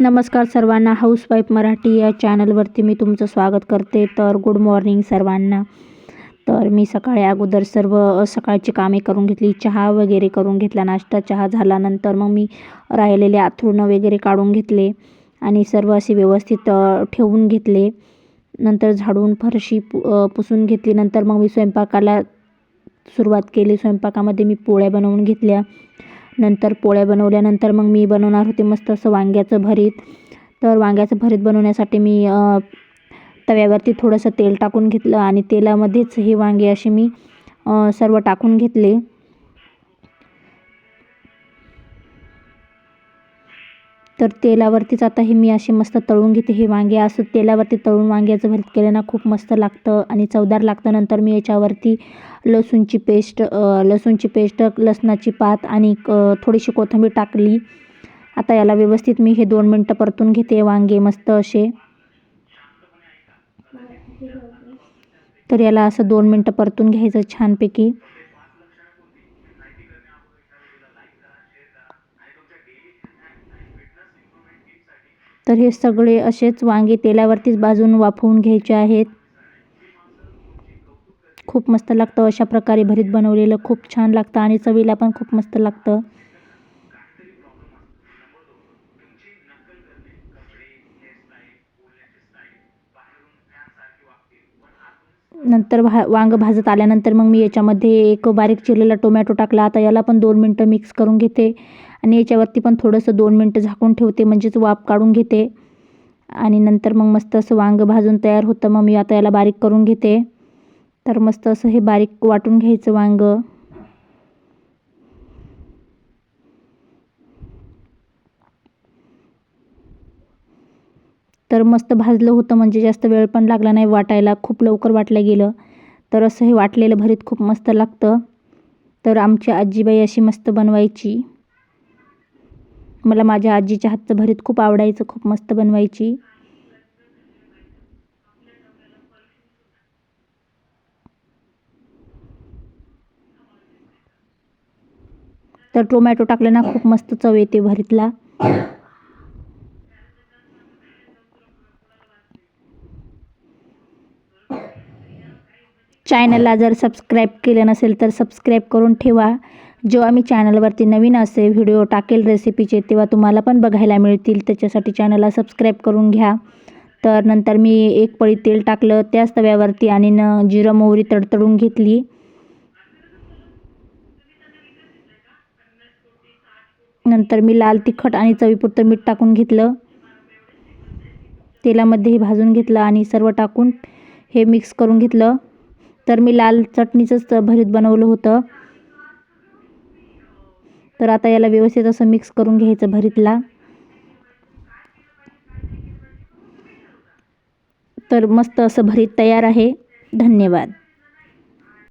नमस्कार सर्वांना. हाऊसवाईफ मराठी या चॅनलवरती मी तुमचं स्वागत करते. तर गुड मॉर्निंग सर्वांना. तर मी सकाळी अगोदर सर्व सकाळची कामे करून घेतली. चहा वगैरे करून घेतला. नाश्ता चहा झाल्यानंतर मग मी राहिलेले आथरुणं वगैरे काढून घेतले आणि सर्व असे व्यवस्थित ठेवून घेतले. नंतर झाडून फरशी पु पुसून घेतली. नंतर मग मी स्वयंपाकाला सुरुवात केली. स्वयंपाकामध्ये मी पोळ्या बनवून घेतल्या. नंतर पोळ्या बनवल्यानंतर मग मी बनवणार होते मस्त असं वांग्याचं भरीत. तर वांग्याचं भरीत बनवण्यासाठी मी तव्यावरती थोडंसं तेल टाकून घेतलं आणि तेलामध्येच हे वांगे असे मी सर्व टाकून घेतले. तर तेलावरतीच आता हे मी असे मस्त तळून घेते हे वांगे. असं तेलावरती तळून वांग्याचं भरीत केलं खूप मस्त लागतं आणि चवदार लागतं. नंतर मी याच्यावरती लसूणची पेस्ट लसूणची पेस्ट लसणाची पात आणि थोडीशी कोथिंबीर टाकली. आता याला व्यवस्थित मी हे दोन मिनटं परतून घेते वांगे मस्त असे. तर याला असं दोन मिनटं परतून घ्यायचं छानपैकी. तर हे सगळे असेच वांगे तेलावरतीच बाजून वाफवून घ्यायचे आहेत. खूप मस्त लागतं अशा प्रकारे भरीत बनवलेलं. खूप छान लागतं आणि चवीला पण खूप मस्त लागतं. नंतर भा वांगं भाजत आल्यानंतर मग मी याच्यामध्ये एक बारीक चिरलेला टोमॅटो टाकला. आता याला पण दोन मिनटं मिक्स करून घेते. आणि याच्यावरती पण थोडंसं दोन मिनटं झाकून ठेवते म्हणजेच वाफ काढून घेते. आणि नंतर मग मस्त असं वांगं भाजून तयार होतं मग मी आता याला बारीक करून घेते. तर मस्त असं हे बारीक वाटून घ्यायचं वांगं. तर मस्त भाजलं होतं म्हणजे जास्त वेळ पण लागला नाही वाटायला खूप लवकर वाटलं गेलं. तर असं हे वाटलेलं भरीत खूप मस्त लागतं. तर आमची आजीबाई अशी मस्त बनवायची. मला माझ्या आजीच्या हातचं भरीत खूप आवडायचं खूप मस्त बनवायची. तर टोमॅटो टाकलं ना खूप मस्त चव येते भरीतला. चॅनलला जर सबस्क्राईब केलं नसेल तर सबस्क्राईब करून ठेवा. जेव्हा मी चॅनलवरती नवीन असे व्हिडिओ टाकेल रेसिपीचे तेव्हा तुम्हाला पण बघायला मिळतील. त्याच्यासाठी चॅनलला सबस्क्राईब करून घ्या. तर नंतर मी एक पळी तेल टाकलं त्याच तव्यावरती आणि न जिरं मोहरी तडतडून घेतली. नंतर मी लाल तिखट आणि चवीपुरतं मीठ टाकून घेतलं. तेलामध्ये हे भाजून घेतलं आणि सर्व टाकून हे मिक्स करून घेतलं. तर मी लाल चटणीचंच भरीत बनवलं होतं. तर आता याला व्यवस्थित असं मिक्स करून घ्यायचं भरीतला. तर मस्त असं भरीत तयार आहे. धन्यवाद.